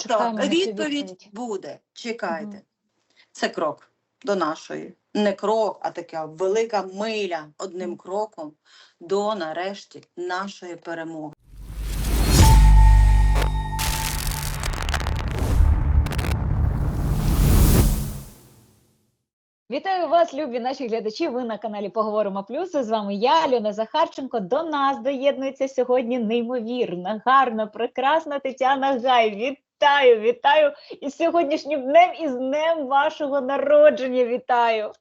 Чекаємо відповідь буде. Чекайте. Це крок до нашої. Не крок, а така велика миля одним кроком до нарешті нашої перемоги. Вітаю вас, любі наші глядачі. Ви на каналі Поговоримо Плюс. З вами я, Альона Захарченко. До нас доєднується сьогодні неймовірна, гарна, прекрасна Тетяна Гай. Вітаю, вітаю і сьогоднішнім днем і з днем вашого народження. Вітаю!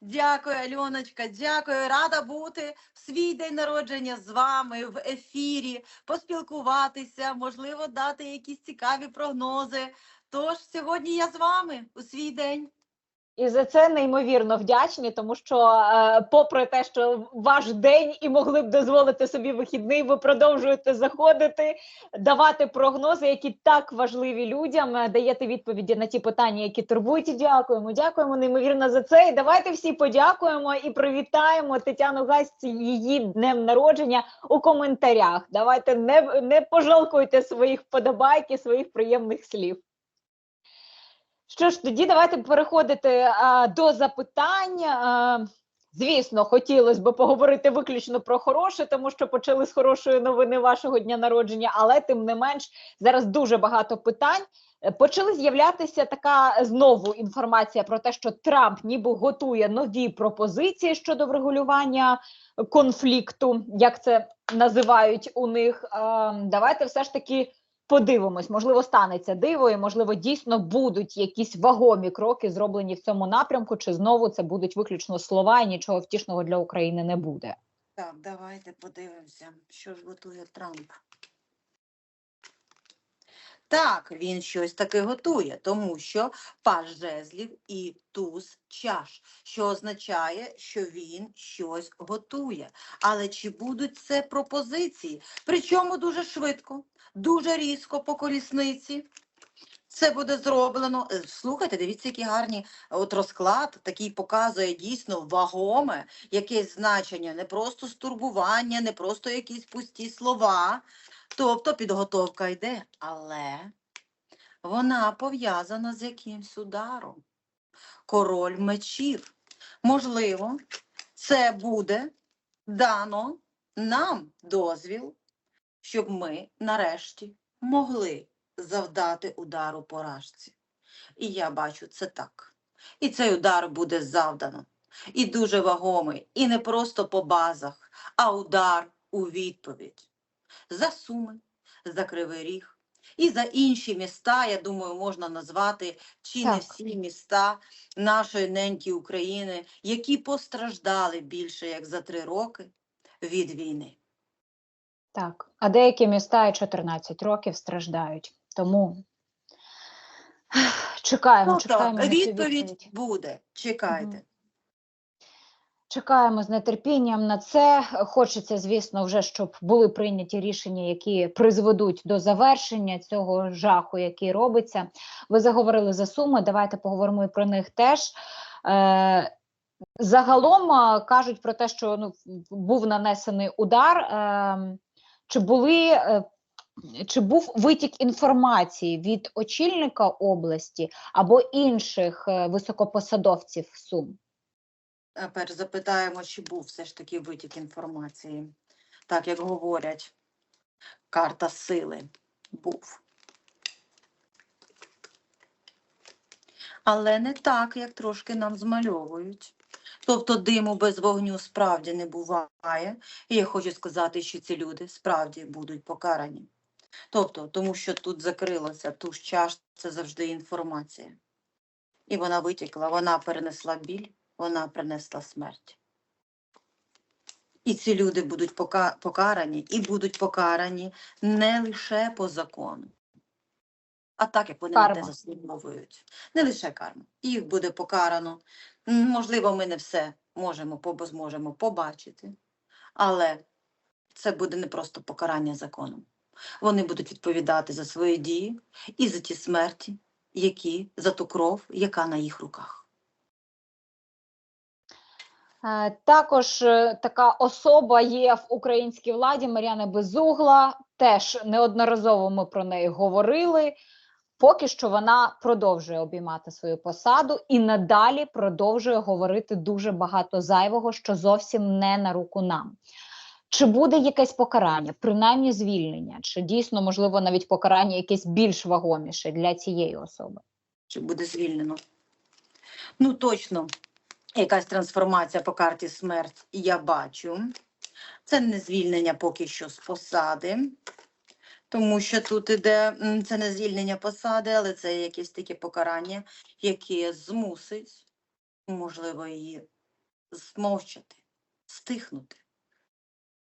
Дякую, Альоночка. Дякую. Рада бути в свій день народження з вами в ефірі, поспілкуватися, можливо, дати якісь цікаві прогнози. Тож сьогодні я з вами у свій день. І за це неймовірно вдячні, тому що, е, попри те, що ваш день і могли б дозволити собі вихідний, ви продовжуєте заходити, давати прогнози, які так важливі людям, е, даєте відповіді на ті питання, які турбують. Дякуємо, дякуємо неймовірно за це. І давайте всі подякуємо і привітаємо Тетяну Гась її днем народження у коментарях. Давайте не, не пожалкуйте своїх вподобайк своїх приємних слів. Що ж, тоді давайте переходити а, до запитань. А, звісно, хотілося б поговорити виключно про хороше, тому що почали з хорошої новини вашого дня народження, але тим не менш зараз дуже багато питань. Е, Почали з'являтися така знову інформація про те, що Трамп ніби готує нові пропозиції щодо врегулювання конфлікту, як це називають у них. А, давайте все ж таки подивимось, можливо, станеться диво, і можливо, дійсно будуть якісь вагомі кроки зроблені в цьому напрямку, чи знову це будуть виключно слова, і нічого втішного для України не буде. Так, давайте подивимося, що ж готує Трамп. Так, він щось таке готує, тому що паж жезлів і туз чаш, що означає, що він щось готує. Але чи будуть це пропозиції? Причому дуже швидко, дуже різко по колісниці. Це буде зроблено. Е, Слухайте, дивіться, які гарні от розклад такий показує дійсно вагоме якесь значення, не просто стурбування, не просто якісь пусті слова. Тобто підготовка йде, але вона пов'язана з якимсь ударом. Король мечів. Можливо, це буде дано нам дозвіл, щоб ми нарешті могли завдати удару поражці. І я бачу це так. І цей удар буде завдано. І дуже вагомий, і не просто по базах, а удар у відповідь. За Суми, за Кривий Ріг і за інші міста, я думаю, можна назвати чи не всі міста нашої неньки України, які постраждали більше як за три роки від війни. Так, а деякі міста і 14 років страждають. Тому чекаємо, Ну, чекаємо так, відповідь відповідь. буде. Чекайте. Чекаємо з нетерпінням на це. Хочеться, звісно, вже щоб були прийняті рішення, які призведуть до завершення цього жаху, який робиться. Ви заговорили за суми. Давайте поговоримо і про них теж. Е, загалом кажуть про те, що ну, був нанесений удар. Чи були. е, чи був витік інформації від очільника області або інших е, високопосадовців Сум? Перш запитаємо, чи був все ж таки витік інформації. Так як говорять, карта сили був. Але не так, як трошки нам змальовують. Тобто диму без вогню справді не буває. І я хочу сказати, що ці люди справді будуть покарані. Тобто, тому що тут закрилося ту ж чаш, це завжди інформація. І вона витікла, вона перенесла біль, вона принесла смерть. І ці люди будуть пока- покарані, і будуть покарані не лише по закону, а так, як вони на те заслуговують. Не лише карма. Їх буде покарано. Можливо, ми не все можемо зможемо побачити, але це буде не просто покарання законом. Вони будуть відповідати за свої дії і за ті смерті, які за ту кров, яка на їх руках. Е, Також е, така особа є в українській владі Мар'яна Безугла. Теж неодноразово ми про неї говорили. Поки що вона продовжує обіймати свою посаду і надалі продовжує говорити дуже багато зайвого, що зовсім не на руку нам. Чи буде якесь покарання, принаймні звільнення, чи дійсно можливо навіть покарання якесь більш вагоміше для цієї особи? Чи буде звільнено? Ну, точно, якась трансформація по карті смерть я бачу. Це не звільнення поки що з посади, тому що тут іде це не звільнення посади, але це якесь таке покарання, яке змусить, можливо, її змовчати, стихнути.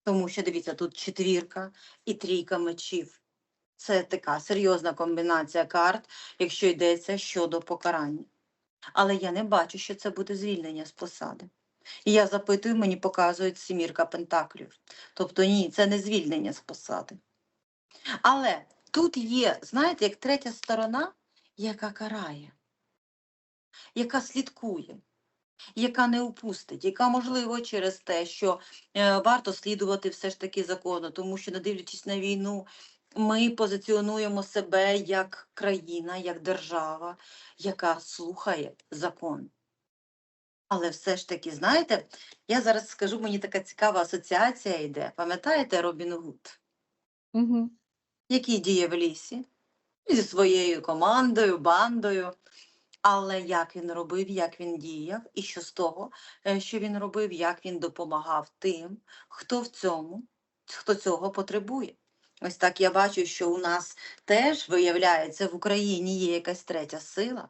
Тому що дивіться, тут четвірка і трійка мечів. Це така серйозна комбінація карт, якщо йдеться щодо покарання. Але я не бачу, що це буде звільнення з посади. І я запитую, мені показують сімірка пентаклів. Тобто ні, це не звільнення з посади. Але тут є, знаєте, як третя сторона, яка карає, яка слідкує, яка не упустить, яка, можливо, через те, що е, варто слідувати все ж таки закону, тому що, не дивлячись на війну, ми позиціонуємо себе як країна, як держава, яка слухає закон. Але все ж таки, знаєте, я зараз скажу, мені така цікава асоціація йде. Пам'ятаєте Робін Гуд, Угу. Який діє в лісі зі своєю командою, бандою. Але як він робив, як він діяв, і що з того, е, що він робив, як він допомагав тим, хто в цьому, хто цього потребує. Ось так я бачу, що у нас теж виявляється в Україні є якась третя сила.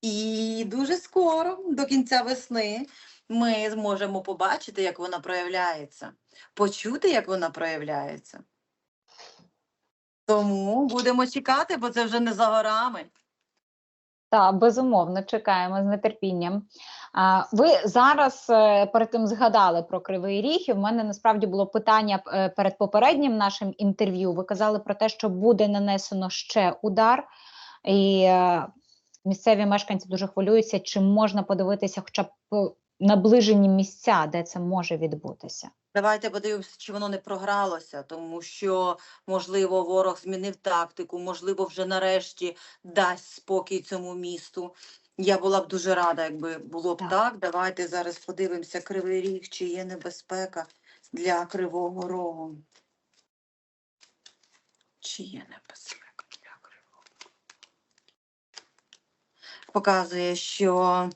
І дуже скоро, до кінця весни, ми зможемо побачити, як вона проявляється, почути, як вона проявляється. Тому будемо чекати, бо це вже не за горами. Так, безумовно, чекаємо з нетерпінням. Ви зараз е, перед тим згадали про Кривий Ріг, і в мене насправді було питання е, перед попереднім нашим інтерв'ю. Ви казали про те, що буде нанесено ще удар, і е, місцеві мешканці дуже хвилюються, чи можна подивитися хоча б наближені місця, де це може відбутися. Давайте подивимося, чи воно не програлося, тому що, можливо, ворог змінив тактику, можливо, вже нарешті дасть спокій цьому місту. Я була б дуже рада, якби було б Так. так. Давайте зараз подивимося Кривий Ріг, чи є небезпека для Кривого Рогу. Чи є небезпека для Кривого? Показує, що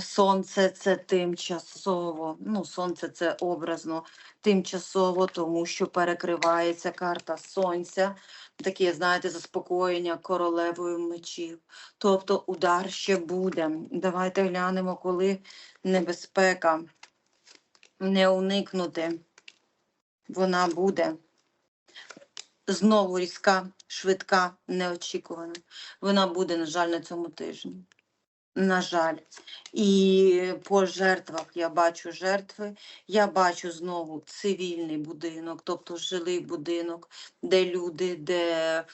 сонце це тимчасово. Ну, сонце це образно тимчасово, тому що перекривається карта сонця, таке, знаєте, заспокоєння королевою мечів. Тобто удар ще буде. Давайте глянемо, коли небезпека не уникнути. Вона буде знову різка, швидка, неочікувана. Вона буде, на жаль, на цьому тижні. На жаль. І по жертвах я бачу жертви, я бачу знову цивільний будинок, тобто жилий будинок, де люди, де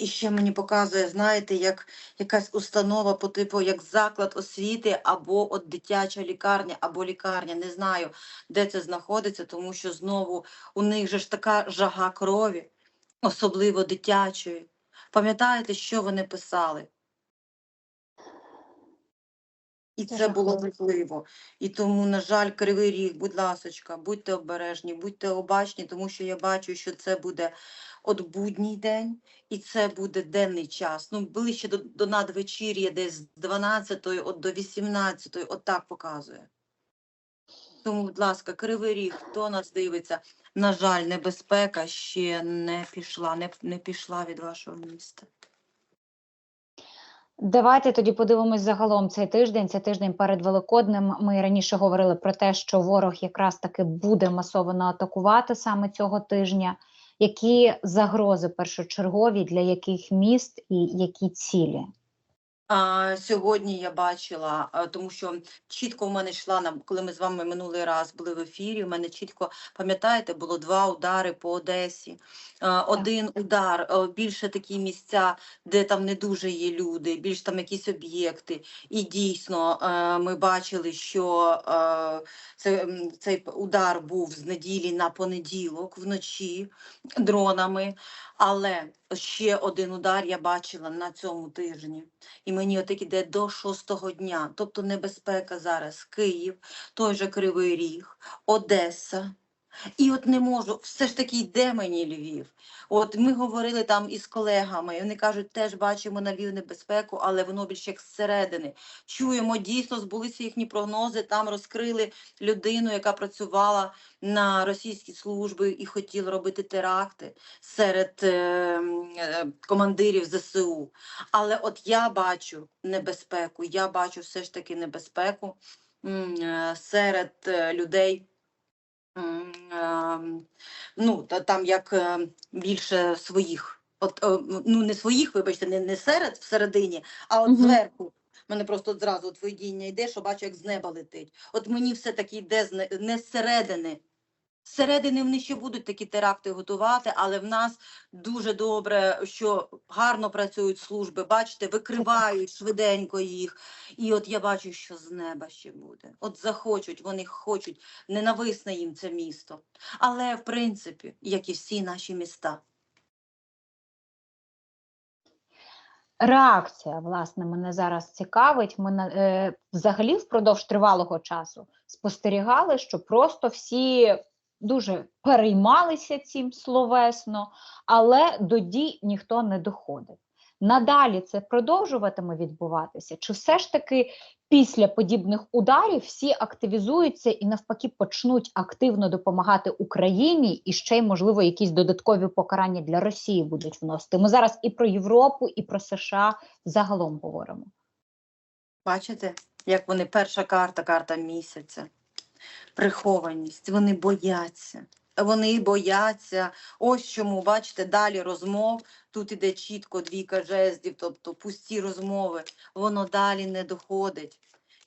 і ще мені показує, знаєте, як якась установа по типу як заклад освіти, або от дитяча лікарня, або лікарня. Не знаю, де це знаходиться, тому що знову у них же ж така жага крові, особливо дитячої. Пам'ятаєте, що вони писали? І Це було важливо. І тому, на жаль, кривий ріг, будь ласочка, будьте обережні, будьте обачні, тому що я бачу, що це буде от будній день, і це буде денний час. Ну, ближче до, до надвечір'я, десь з 12 от до 18, от так показує. Тому, будь ласка, кривий ріг, хто нас дивиться, на жаль, небезпека ще не пішла, не, не пішла від вашого міста. Давайте тоді подивимось загалом цей тиждень. Це тиждень перед Великоднем. Ми раніше говорили про те, що ворог якраз таки буде масово атакувати саме цього тижня. Які загрози першочергові для яких міст і які цілі? А, сьогодні я бачила, а, тому що чітко в мене йшла на коли ми з вами минулий раз були в ефірі. У мене чітко пам'ятаєте, було два удари по Одесі. А, один удар, а, більше такі місця, де там не дуже є люди, більш там якісь об'єкти. І дійсно ми бачили, що це, цей удар був з неділі на понеділок вночі дронами. Але ще один удар я бачила на цьому тижні. І мені отак іде до шостого дня. Тобто небезпека зараз Київ, той же Кривий Ріг, Одеса. І от не можу, все ж таки йде мені Львів. От ми говорили там із колегами, і вони кажуть, теж бачимо на Львів небезпеку, але воно більше як зсередини. Чуємо, дійсно збулися їхні прогнози. Там розкрили людину, яка працювала на російські служби і хотіла робити теракти серед е, е, командирів ЗСУ. Але от я бачу небезпеку, я бачу все ж таки небезпеку е, серед е, людей. Ем, Ну, та- там як е, більше своїх. От, е, ну, не своїх, вибачте, не, не серед всередині, а от угу. зверху. Мене просто от зразу от видіння йде, що бачу, як з неба летить. От мені все-таки йде з не, не зсередини. Зсередини вони ще будуть такі теракти готувати, але в нас дуже добре, що гарно працюють служби. Бачите, викривають швиденько їх. І от я бачу, що з неба ще буде. От захочуть, вони хочуть, ненависне їм це місто. Але в принципі, як і всі наші міста. Реакція, власне, мене зараз цікавить. Ми на- е, взагалі впродовж тривалого часу спостерігали, що просто всі дуже переймалися цим словесно, але до дій ніхто не доходив. Надалі це продовжуватиме відбуватися? Чи все ж таки після подібних ударів всі активізуються і навпаки почнуть активно допомагати Україні, і ще й можливо якісь додаткові покарання для Росії будуть вносити? Ми зараз і про Європу, і про США загалом говоримо. Бачите, як вони перша карта, карта місяця. Прихованість. Вони бояться. Вони бояться. Ось чому, бачите, далі розмов. Тут іде чітко двійка жезлів, тобто пусті розмови. Воно далі не доходить.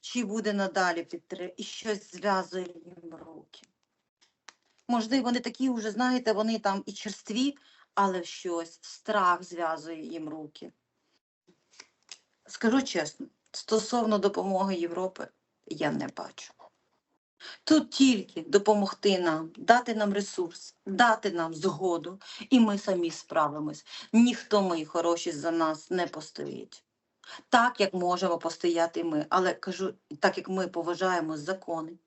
Чи буде надалі підтримка? І щось зв'язує їм руки. Можливо, вони такі вже, знаєте, вони там і черстві, але щось, страх зв'язує їм руки. Скажу чесно, стосовно допомоги Європи, я не бачу. Тут тільки допомогти нам, дати нам ресурс, дати нам згоду, і ми самі справимось. Ніхто, мої хороші, за нас не постоїть. Так, як можемо постояти ми, але кажу, так як ми поважаємо закони,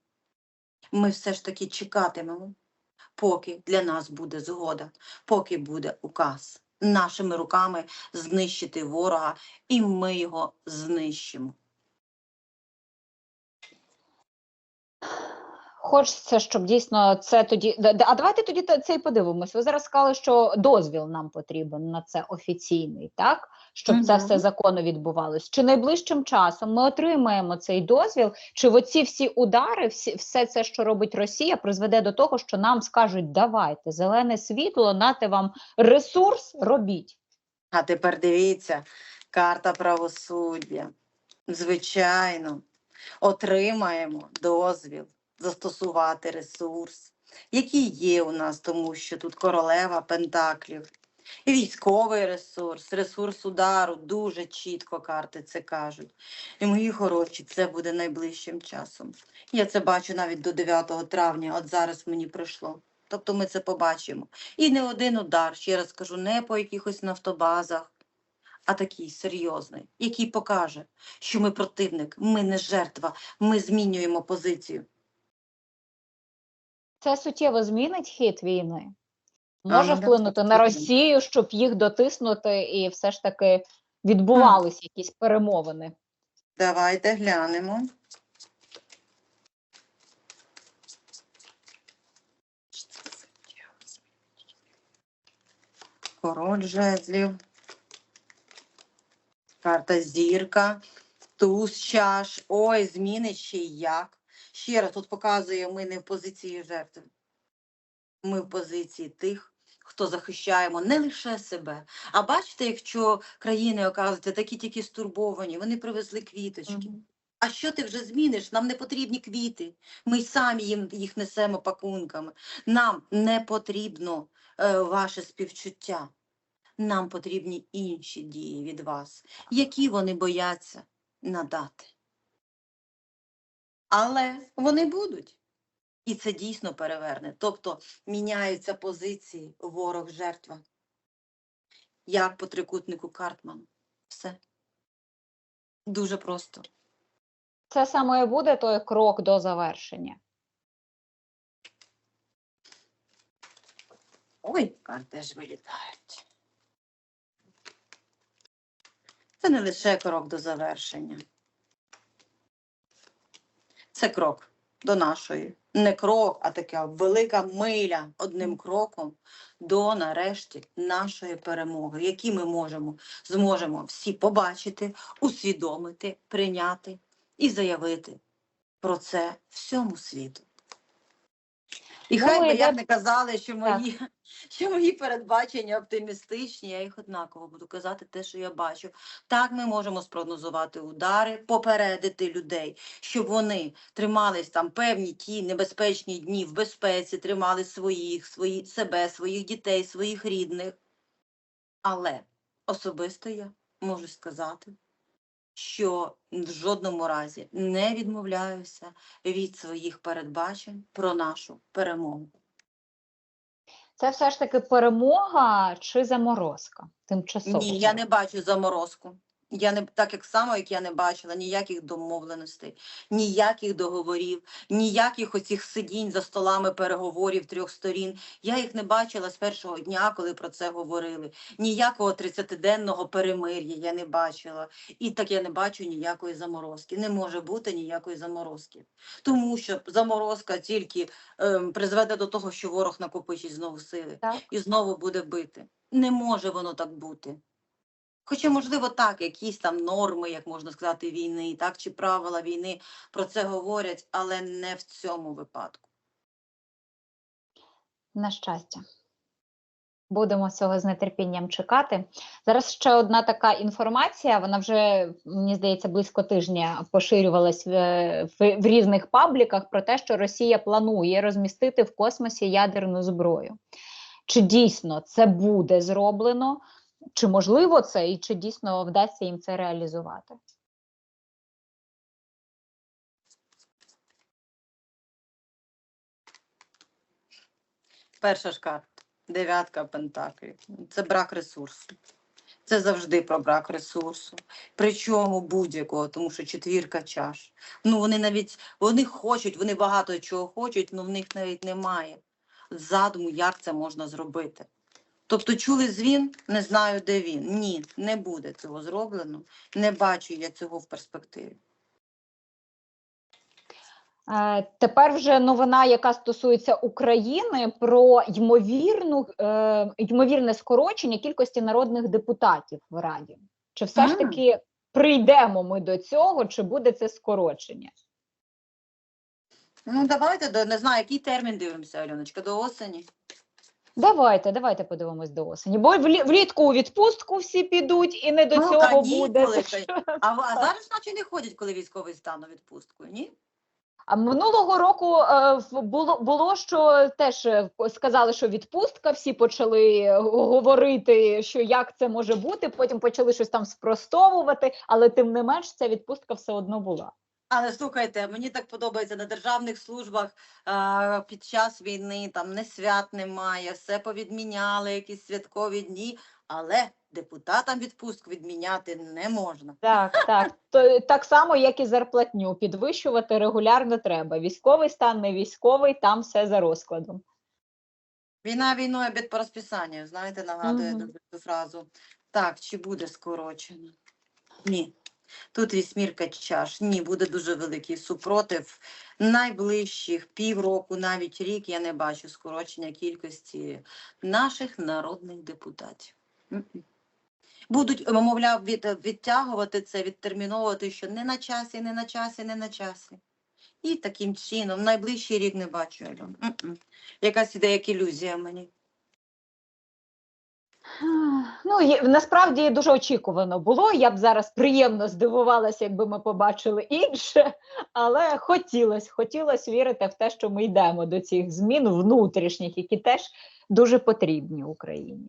ми все ж таки чекатимемо, поки для нас буде згода, поки буде указ нашими руками знищити ворога, і ми його знищимо. Хочеться, щоб дійсно це тоді. А давайте тоді це і подивимось. Ви зараз сказали, що дозвіл нам потрібен на це офіційний, так? Щоб це все законно відбувалось. Чи найближчим часом ми отримаємо цей дозвіл? Чи в оці всі удари, всі, все це, що робить Росія, призведе до того, що нам скажуть: давайте зелене світло, нате вам ресурс, робіть. А тепер дивіться, карта правосуддя. Звичайно, отримаємо дозвіл застосувати ресурс, який є у нас, тому що тут королева Пентаклів. І військовий ресурс, ресурс удару, дуже чітко карти це кажуть. І мої хороші, це буде найближчим часом. Я це бачу навіть до 9 травня, от зараз мені прийшло. Тобто ми це побачимо. І не один удар, ще раз кажу, не по якихось нафтобазах, а такий серйозний, який покаже, що ми противник, ми не жертва, ми змінюємо позицію. Це суттєво змінить хід війни. Може ну, да, вплинути на. Росію, щоб їх дотиснути, і все ж таки відбувалися якісь перемовини. Давайте глянемо. Король жезлів. Карта зірка. Туз чаш. Ой, зміни ще як. Ще раз тут показує, ми не в позиції жертви. Ми в позиції тих, хто захищаємо не лише себе. А бачите, якщо країни оказуються такі тільки стурбовані, вони привезли квіточки. А що ти вже зміниш? Нам не потрібні квіти. Ми самі їм їх несемо пакунками. Нам не потрібно е, ваше співчуття. Нам потрібні інші дії від вас, які вони бояться надати. Але вони будуть. І це дійсно переверне. Тобто міняються позиції ворог жертва. Як по трикутнику Картман. Все. Дуже просто. Це саме і буде той крок до завершення. Ой, карти ж вилітають. Це не лише крок до завершення. Це крок до нашої. Не крок, а така велика миля одним кроком до нарешті нашої перемоги, які ми можемо, зможемо всі побачити, усвідомити, прийняти і заявити про це всьому світу. І Ну, хай би і як не казали, що Так. мої, що мої передбачення оптимістичні, я їх однаково буду казати те, що я бачу. Так ми можемо спрогнозувати удари, попередити людей, щоб вони тримались там певні ті небезпечні дні в безпеці, тримали своїх, свої, себе, своїх дітей, своїх рідних. Але особисто я можу сказати, що в жодному разі не відмовляюся від своїх передбачень про нашу перемогу. Це все ж таки перемога чи заморозка? Тимчасово. Ні, я не бачу заморозку. Я не так як само, як я не бачила ніяких домовленостей, ніяких договорів, ніяких оцих сидінь за столами переговорів трьох сторін. Я їх не бачила з першого дня, коли про це говорили. Ніякого 30-денного перемир'я я не бачила. І так я не бачу ніякої заморозки. Не може бути ніякої заморозки. Тому що заморозка тільки ем, призведе до того, що ворог накопичить знову сили Так. і знову буде бити. Не може воно так бути. Хоча, можливо, так, якісь там норми, як можна сказати, війни, так, чи правила війни про це говорять, але не в цьому випадку. На щастя. Будемо цього з нетерпінням чекати. Зараз ще одна така інформація. Вона вже, мені здається, близько тижня поширювалась в, в, в різних пабліках про те, що Росія планує розмістити в космосі ядерну зброю. Чи дійсно це буде зроблено? Чи можливо це, і чи дійсно вдасться їм це реалізувати? Перша ж карта дев'ятка пентаклів. Це брак ресурсу. Це завжди про брак ресурсу. Причому будь-якого, тому що четвірка чаш. Ну вони навіть вони хочуть, вони багато чого хочуть, але в них навіть немає задуму, як це можна зробити. Тобто чули дзвін, не знаю, де він. Ні, не буде цього зроблено. Не бачу я цього в перспективі. Е, Тепер вже новина, яка стосується України, про ймовірну е, ймовірне скорочення кількості народних депутатів в Раді. Чи все ж таки прийдемо ми до цього, чи буде це скорочення? Ну давайте до не знаю, який термін дивимося, Альоночка, до осені. Давайте, давайте подивимось до осені. Бо влітку у відпустку всі підуть, і не до Ну, цього буде. А, а зараз наче не ходять, коли військовий стан у відпустку, ні? А минулого року е, було, було, що теж е, сказали, що відпустка, всі почали е, говорити, що як це може бути. Потім почали щось там спростовувати, але тим не менш ця відпустка все одно була. Але слухайте, мені так подобається на державних службах а, під час війни, там не свят немає, все повідміняли, якісь святкові дні, але депутатам відпустку відміняти не можна. Так, так. То, так само, як і зарплатню, підвищувати регулярно треба. Військовий стан, не військовий, там все за розкладом. Війна війною бід по розписанню, знаєте, нагадує дуже цю фразу. Так, чи буде скорочено? Ні. Тут вісьмірка чаш. Ні, буде дуже великий супротив. Найближчих півроку, навіть рік я не бачу скорочення кількості наших народних депутатів. Будуть, мовляв, від, відтягувати це, відтерміновувати, що не на часі, не на часі, не на часі. І таким чином, найближчий рік не бачу, Альон. Якась іде як ілюзія мені. Ну насправді дуже очікувано було. Я б зараз приємно здивувалася, якби ми побачили інше, але хотілося, хотілося вірити в те, що ми йдемо до цих змін внутрішніх, які теж дуже потрібні Україні.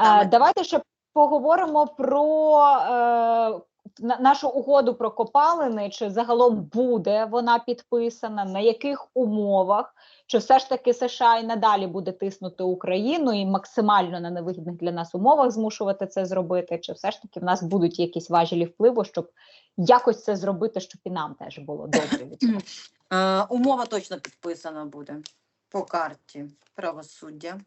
Е, давайте ще поговоримо про е, нашу угоду про копалини. Чи загалом буде вона підписана, на яких умовах? Чи все ж таки США і надалі буде тиснути Україну і максимально на невигідних для нас умовах змушувати це зробити? Чи все ж таки в нас будуть якісь важелі впливу, щоб якось це зробити, щоб і нам теж було добре від цього? Умова точно підписана буде по карті правосуддя.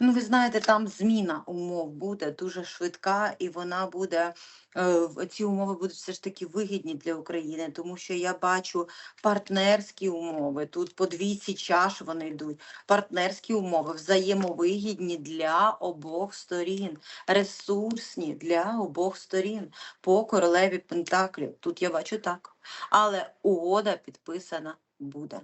Ну, ви знаєте, там зміна умов буде дуже швидка, і вона буде е, ці умови будуть все ж таки вигідні для України, тому що я бачу партнерські умови. Тут по двійці чаш вони йдуть. Партнерські умови взаємовигідні для обох сторін, ресурсні для обох сторін по королеві Пентаклів. Тут я бачу так. Але угода підписана буде.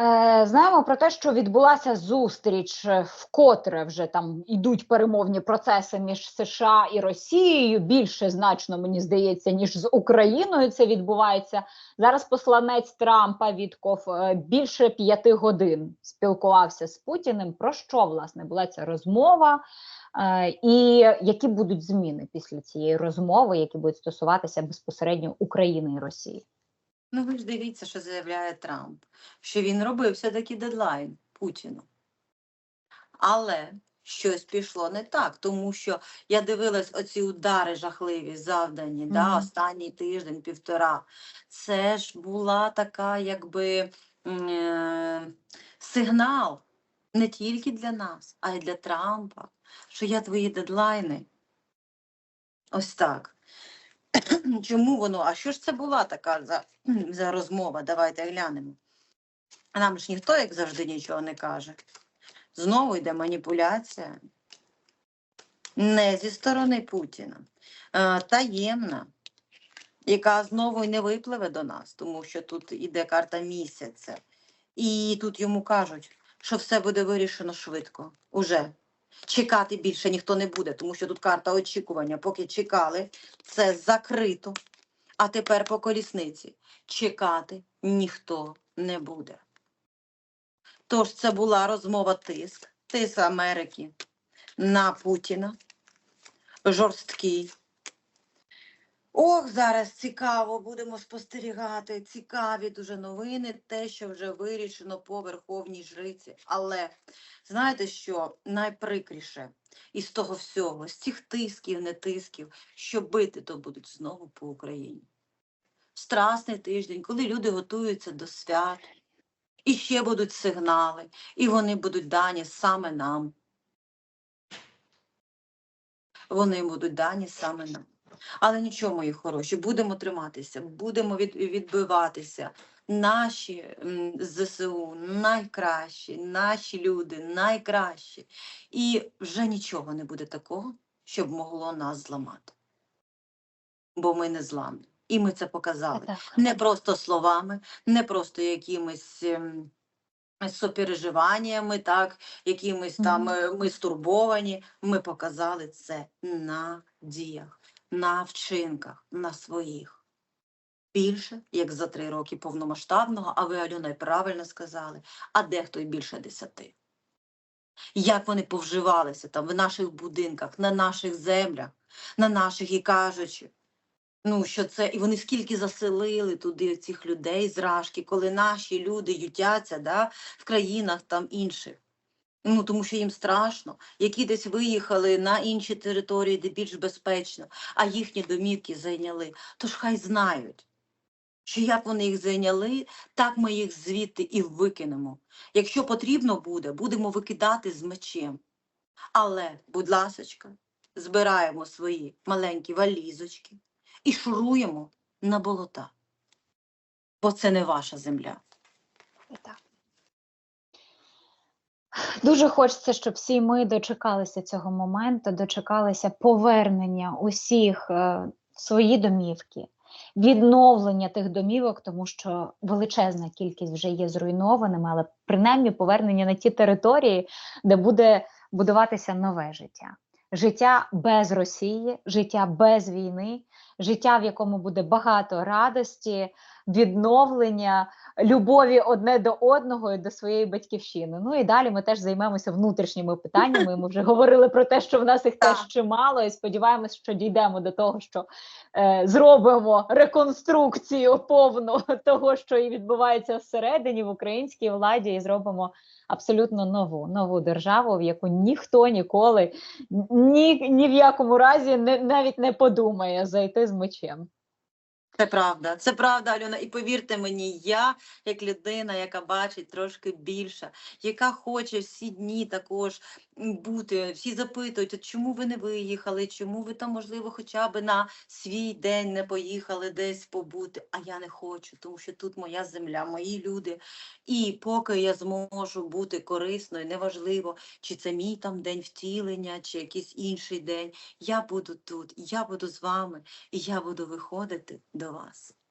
Е, Знаємо про те, що відбулася зустріч, е, вкотре вже там ідуть перемовні процеси між США і Росією. Більше значно мені здається, ніж з Україною це відбувається. Зараз посланець Трампа Вітков е, більше п'яти годин спілкувався з Путіним. Про що власне була ця розмова? І які будуть зміни після цієї розмови, які будуть стосуватися безпосередньо України і Росії? Ну, ви ж дивіться, що заявляє Трамп, що він робив все-таки дедлайн Путіну. Але щось пішло не так, тому що я дивилась оці удари жахливі, завдані, да, останній тиждень, півтора. Це ж була така, якби е, сигнал не тільки для нас, а й для Трампа, що я твої дедлайни. Ось так. Чому воно? А що ж це була така за, за розмова? Давайте глянемо. А Нам ж ніхто, як завжди, нічого не каже. Знову йде маніпуляція. Не зі сторони Путіна, а, таємна, яка знову й не випливе до нас, тому що тут іде карта місяця. І тут йому кажуть, що все буде вирішено швидко. Уже. Чекати більше ніхто не буде, тому що тут карта очікування. Поки чекали, це закрито. А тепер по колісниці чекати ніхто не буде. Тож це була розмова тиск, тиск Америки на Путіна, жорсткий. Ох, зараз цікаво, будемо спостерігати. Цікаві дуже новини, те, що вже вирішено по Верховній Жриці. Але знаєте, що найприкріше із того всього, з цих тисків, не тисків, що бити то будуть знову по Україні. Страсний тиждень, коли люди готуються до свят, і ще будуть сигнали, і вони будуть дані саме нам. Вони будуть дані саме нам. Але нічого, мої хороші, будемо триматися, будемо від, відбиватися. Наші ЗСУ найкращі, наші люди найкращі. І вже нічого не буде такого, щоб могло нас зламати. Бо ми не зламні. І ми це показали. Так. Не просто словами, не просто якимись ем, сопереживаннями, так, якимись там е, ми стурбовані. Ми показали це на діях, на вчинках, на своїх. Більше, як за три роки повномасштабного, а ви, Альона, й правильно сказали, а дехто й більше десяти. Як вони повживалися там в наших будинках, на наших землях, на наших і кажучи, Ну, що це, і вони скільки заселили туди цих людей з Рашки, коли наші люди ютяться да, в країнах там інших. Ну, тому що їм страшно, які десь виїхали на інші території, де більш безпечно, а їхні домівки зайняли. Тож хай знають, що як вони їх зайняли, так ми їх звідти і викинемо. Якщо потрібно буде, будемо викидати з мечем. Але, будь ласочка, збираємо свої маленькі валізочки і шуруємо на болота. Бо це не ваша земля. Так. Дуже хочеться, щоб всі ми дочекалися цього моменту, дочекалися повернення усіх е, свої домівки, відновлення тих домівок, тому що величезна кількість вже є зруйнованими, але принаймні повернення на ті території, де буде будуватися нове життя. Життя без Росії, життя без війни, життя, в якому буде багато радості, відновлення, любові одне до одного і до своєї батьківщини. Ну і далі ми теж займемося внутрішніми питаннями. Ми вже говорили про те, що в нас їх теж чимало, і сподіваємось, що дійдемо до того, що е, зробимо реконструкцію повну того, що і відбувається всередині в українській владі, і зробимо абсолютно нову нову державу, в яку ніхто ніколи ні, ні в якому разі не навіть не подумає зайти з мечем. Це правда, це правда, Альона. І повірте мені, я як людина, яка бачить трошки більше, яка хоче всі дні також бути, всі запитують, «От чому ви не виїхали, чому ви там, можливо, хоча б на свій день не поїхали десь побути. А я не хочу, тому що тут моя земля, мої люди. І поки я зможу бути корисною, неважливо, чи це мій там день втілення, чи якийсь інший день. Я буду тут, я буду з вами, і я буду виходити до вас.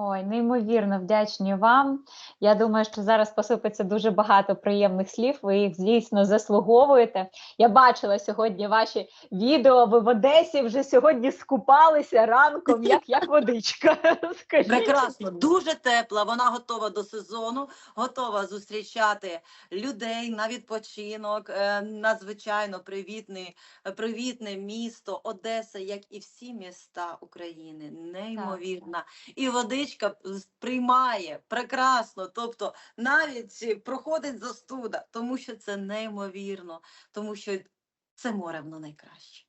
Ой, неймовірно вдячні вам. Я думаю, що зараз посипеться дуже багато приємних слів. Ви їх звісно заслуговуєте. Я бачила сьогодні ваші відео. Ви в Одесі вже сьогодні скупалися ранком, як, як водичка. Скажіть. Прекрасно, дуже тепла. Вона готова до сезону, готова зустрічати людей на відпочинок. Е, Надзвичайно привітний, привітне місто Одеса, як і всі міста України. Неймовірна. І водичка з- приймає прекрасно. Тобто навіть проходить застуда, тому що це неймовірно, тому що це море воно найкраще.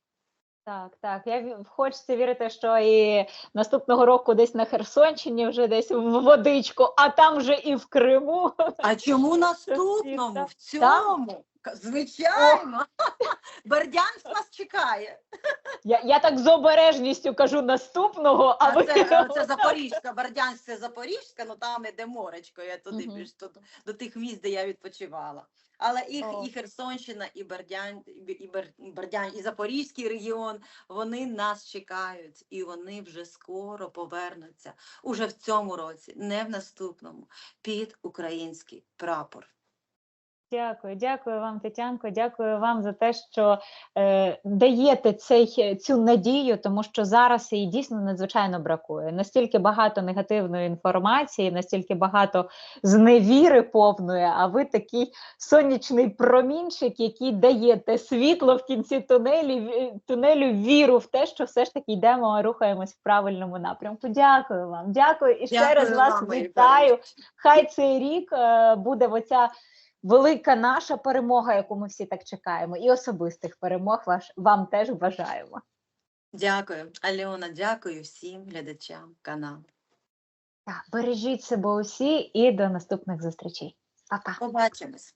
Так, так. Я хочеться вірити, що і наступного року десь на Херсонщині вже десь в водичку, а там вже і в Криму. А чому наступному? В цьому? Звичайно. Бердянськ нас чекає. Я, я так з обережністю кажу наступного, а А ви це, це Запорізька, Бердянськ це Запорізька, ну там іде моречко, я туди Мгм. більш тут, до тих місць, де я відпочивала. Але і, О. і Херсонщина, і Бердянськ, і, Бер- Бердянськ, і Запорізький регіон, вони нас чекають, і вони вже скоро повернуться, уже в цьому році, не в наступному, під український прапор. Дякую, дякую вам, Тетянко. Дякую вам за те, що е, даєте цей, цю надію, тому що зараз її дійсно надзвичайно бракує. Настільки багато негативної інформації, настільки багато зневіри повної, а ви такий сонячний промінчик, який даєте світло в кінці тунелі, тунелю, віру в те, що все ж таки йдемо, рухаємось в правильному напрямку. Дякую вам. Дякую і ще Дякую раз вас вам, мої вітаю. Хай цей рік е, буде оця велика наша перемога, яку ми всі так чекаємо, і особистих перемог ваш вам теж бажаємо. Дякую, Альона, дякую всім глядачам каналу. Так, бережіть себе усі і до наступних зустрічей. Па-па. Побачимось.